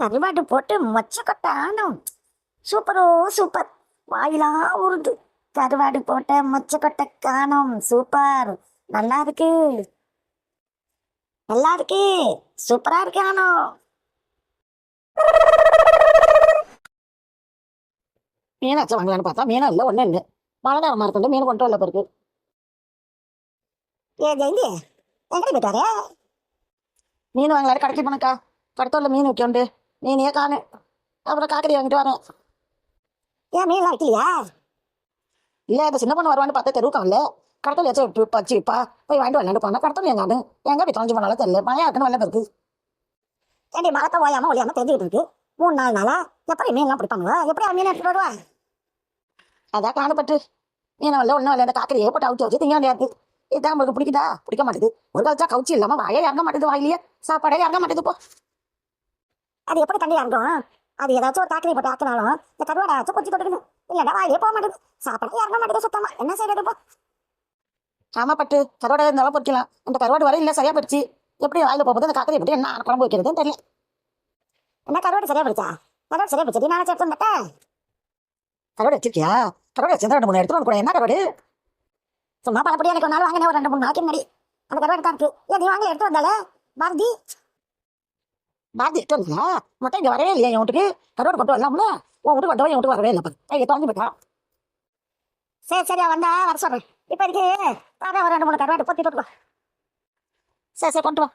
கருவாட்டு போட்டு மொச்சக்கொட்டை ஆனும் சூப்பரோ சூப்பர். வாயிலா உருது கருவாடு போட்ட மொச்சக்கொட்டை காணும் சூப்பர். நல்லா இருக்கு. நல்லா இருக்கு. சூப்பரா இருக்கு ஆனும் மீனாச்சும் வாங்கலான்னு பார்த்தா மீனா இல்லை ஒன்றும் இல்லை. மழை நேரமாக இருக்கு மீன் கொண்டு வரல பிறகு ஏ ஜெயந்தி எங்கடி போயிட்டாரு மீன் வாங்கலாரு கடைக்கு போனக்கா கடத்தோட மீன் விற்கண்டு மீனையே காணு. அப்புறம் காக்கடி வாங்கிட்டு வரேன் ஏன் மீன்லாம் வைக்கலையா? இல்லை இந்த சின்ன பொண்ணு வருவான்னு பார்த்தா தெருவுக்கம் இல்லை கடத்தல் ஏச்சும் விட்டு போய் வாங்கிட்டு வரலான்னு போனேன் கடத்தல் எங்காடு எங்கே போய் தொலைஞ்சு போனாலும் தெரியல. மழையா இருக்குன்னு வெள்ளம் இருக்கு ஏண்டி மரத்தை ஓயாம ஒழியாம தெரிஞ்சுக்கிட்டு இருக்கு. மூணு நாலு நாளா? எப்படி மீன்லாம் பிடிப்பாங்க எப்படி மீன் எடுத்துட்டு வருவா? அதான் காணப்பட்டு. மீன் வரல ஒன்றும் இல்லை அந்த காக்கடியே போட்டு அவுச்சு வச்சு திங்க வேண்டியாது இதான் உங்களுக்கு பிடிக்குதா? பிடிக்க மாட்டேது. ஒரு கழிச்சா கவுச்சி இல்லாமல் வாயே இறங்க மாட்டேது வாயிலேயே. சாப்பாடே இறங்க மாட்டேது போ. அது எப்படி தண்ணி இறங்கும் அது ஏதாச்சும் ஒரு காக்கரி போட்டு ஆக்கினாலும் இந்த கருவாடை ஆச்சும் கொஞ்சம் தொட்டுக்கணும் இல்லைன்னா வாயிலே போக மாட்டேது. சாப்பாடே இறங்க மாட்டேது சுத்தமா. என்ன செய்யறது இப்போ? ஆமா பட்டு கருவாடை இருந்தாலும் பொறிக்கலாம். அந்த கருவாடு வர இல்லை சரியா போயிடுச்சு. எப்படி வாயில போகுது அந்த காக்கடி எப்படி என்ன குழம்பு வைக்கிறதுன்னு தெரியல. என்ன கருவாடு சரியா பிடிச்சா கருவாடு சரியா பிடிச்சா நான் சேர்த்து மாட்டேன் கருவாடு வச்சிருக்கியா? கருவாடு வச்சிருந்தா ரெண்டு மூணு எடுத்து கூட. என்ன கருவாடு? சும்மா பழப்படி எனக்கு ஒரு நாள் வாங்கினேன். ஒரு ரெண்டு மூணு நாளைக்கு முன்னாடி. அந்த கருவாடு தான் இருக்கு. ஏன் நீ வாங்கி எடுத்து வந்தாலே பாரதி? பாரதி எடுத்து வந்தா இங்க வரவே இல்லையா என் வீட்டுக்கு கருவாடு கொண்டு வரலாம்ல உன் வீட்டுக்கு கொண்டு என் வீட்டுக்கு வரவே இல்லை பாரு கையை தொலைஞ்சு போயிட்டா சரி சரியா வந்தா வர சொல்றேன் இப்போ இருக்கு பாரு ஒரு ரெண்டு மூணு கருவாடு பொத்தி போட்டு சரி சரி கொண்டு வா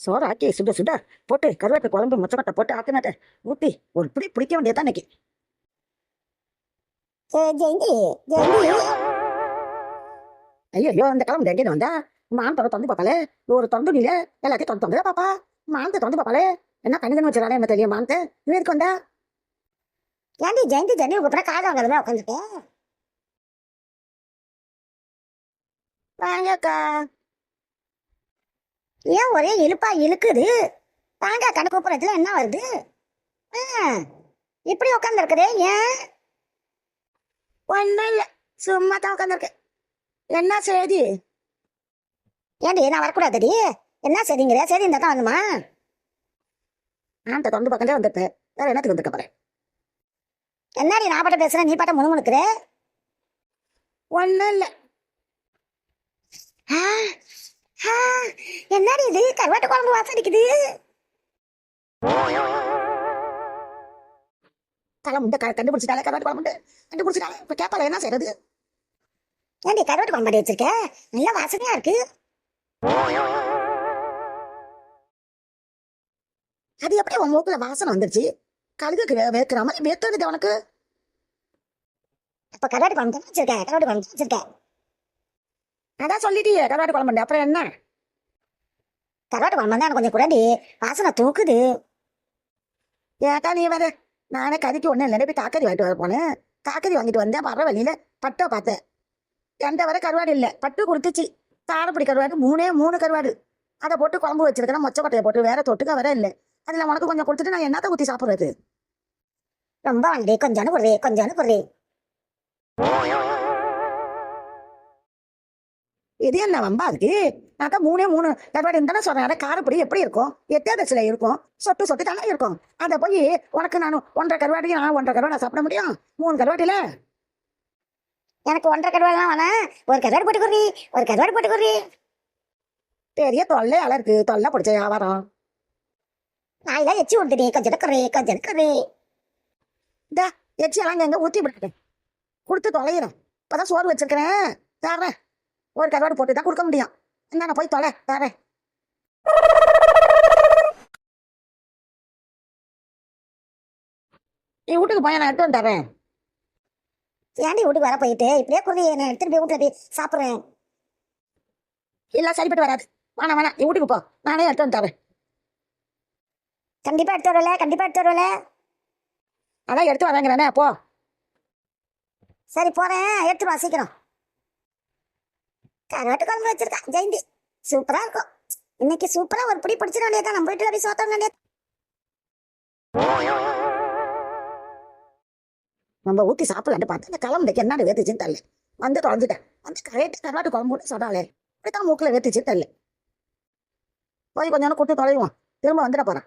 சோறு ஆக்கி சுட சுட போட்டு கருவேப்பிலை குழம்பு மொச்சக்கட்டை போட்டு ஆக்கினாட்ட ஊற்றி ஒரு பிடி பிடிக்க வேண்டியதான் இன்னைக்கு ஏ ஐயோ அந்த கிளம்பு எங்கேயும் வந்தா மான் தொட தொந்து பாப்பாலே ஒரு தொண்டு நீல எல்லாத்தையும் தொந்து தொந்தா பாப்பா. மானத்தை தொந்து பாப்பாலே என்ன கணிதன்னு வச்சிடறானே என்ன தெரியும் மானத்தை நீ எதுக்கு வந்தா? ஏன்டி ஜெயந்தி ஜெயந்தி உங்க காது வாங்கிறதுல உட்காந்துட்டு? வாங்கக்கா ஏன் ஒரே இழுப்பா இழுக்குது? தாங்க கணக்கு கூப்பிடத்துல என்ன வருது? இப்படி உட்காந்துருக்குதே ஏன்? ஒன்றும் இல்லை சும்மா தான் உட்காந்துருக்கேன். என்ன செய்தி? ஏன்டி நான் வரக்கூடாதுடி. என்ன சரிங்கிற சரி இந்த தான் வந்துமா நான் தொண்டு பக்கம் வந்துருப்பேன் வேற என்னத்துக்கு வந்துருக்க போறேன் என்னடி நான் பாட்ட பேசுறேன் நீ பாட்ட முணுமுணுக்குற? ஒன்றும் இல்லை. ஆ, என்னடி இது? கருவாட்டு குழம்பு வாசடிக்குது தலை முண்டை கண்டுபிடிச்சிட்டாலே கருவாட்டு குழம்புண்டு கண்டுபிடிச்சிட்டாலே இப்போ கேட்பால என்ன செய்யறது ஏன்டி கருவாட்டு குழம்பு வச்சிருக்க? நல்லா வாசனையா இருக்கு. அது எப்படி உன் மூக்குல வாசனை வந்துருச்சு. கழுகு வே மாதிரி வேத்துறது உனக்கு அப்ப கருவாட்டு குழம்பு தான் வச்சிருக்க? கருவாட்டு குழம்பு தான் வச்சிருக்க? அதான் சொல்லிட்டியே கருவாட்டு குழம்பு அப்புறம் என்ன? கருவாட்டு குழம்பு தான் எனக்கு கொஞ்சம் குழந்தை வாசனை தூக்குது. ஏட்டா நீ வேற நானே கறிக்கு ஒன்றும் இல்லை போய் தாக்கறி வாங்கிட்டு வர போனேன். காக்கறி வாங்கிட்டு வந்தேன் வர வழியில பட்டை பார்த்தேன் எந்த வரை கருவாடு இல்லை. பட்டு கொடுத்துச்சு. தாரப்படி கருவாடு மூணே மூணு கருவாடு. அதை போட்டு குழம்பு வச்சிருக்கேன் மொச்சக்கொட்டையை போட்டு வேற தொட்டுக்க வர இல்லை. அதில் உனக்கு கொஞ்சம் கொடுத்துட்டு நான் என்னத்த ஊற்றி சாப்பிட்றது? ரொம்ப வண்டி கொஞ்சம் அனுப்புறே கொஞ்சம் அனுப்புறே. இது என்ன வம்பா இருக்கு நான் தான் மூணே மூணு கருவாடு தானே சொல்றேன். அதை காரப்பொடி எப்படி இருக்கும்? எட்டே தசில இருக்கும். சொட்டு சொட்டு தானே இருக்கும். அதை போய் உனக்கு நான் ஒன்றரை கருவாடியும் நான் ஒன்றரை கருவாடை சாப்பிட முடியும்? மூணு கருவாட்டில? எனக்கு ஒன்றரை கருவாடுலாம் வேணாம் ஒரு கருவாடு போட்டு குறி ஒரு கருவாடு போட்டு குறி பெரிய தொல்லை அலை இருக்கு. தொல்லை பிடிச்ச வியாபாரம். நான் எல்லாம் எச்சி விட்டுடி கொஞ்சம் எடுக்கிறே கொஞ்சம் எடுக்கிறே இந்த எச்சியெல்லாம் எங்க ஊற்றி விட்டுட்டேன் கொடுத்து தொலைகிறேன் இப்போதான் சோறு வச்சிருக்கிறேன். தரேன். ஒரு கருவாடு போட்டு தான் கொடுக்க முடியும். என்ன போய் தொலை. தரேன். நீ வீட்டுக்கு போய் நான் எடுத்து வந்து தரேன். ஏன்டி வீட்டுக்கு வர போயிட்டு? இப்படியே குறி நான் எடுத்துட்டு போய் வீட்டில் போய் சாப்பிட்றேன். இல்லை சரிப்பட்டு வராது. வேணாம் வேணாம் நீ வீட்டுக்கு போ. நானே எடுத்து வந்து தரேன். கண்டிப்பா எடுத்து வரல கண்டிப்பா எடுத்து வரல அதான் எடுத்து வரேங்கிறேனே போ. சரி போறேன். எடுத்துட்டு வா சீக்கிரம். கருவாட்டு குழம்பு வச்சிருக்கான் ஜெயந்தி. சூப்பரா இருக்கும். இன்னைக்கு சூப்பரா ஒரு பிடி பிடிச்சிட வேண்டியதான் நம்ம வீட்டில் போய் சோத்தம் வேண்டியது. நம்ம ஊற்றி சாப்பிடலான்னு பார்த்தா அந்த கிளம்புக்கு என்ன வேத்துச்சுன்னு தெரியல வந்து தொலைஞ்சிட்டேன். வந்து கரெக்டாக கருவாட்டு குழம்பு சொல்கிறாளே இப்படித்தான் மூக்கில் வேத்துச்சுன்னு தெரியல போய் கொஞ்சம் நேரம் தொலைவான் தொலைவோம். திரும்ப வந்துட போகிறேன்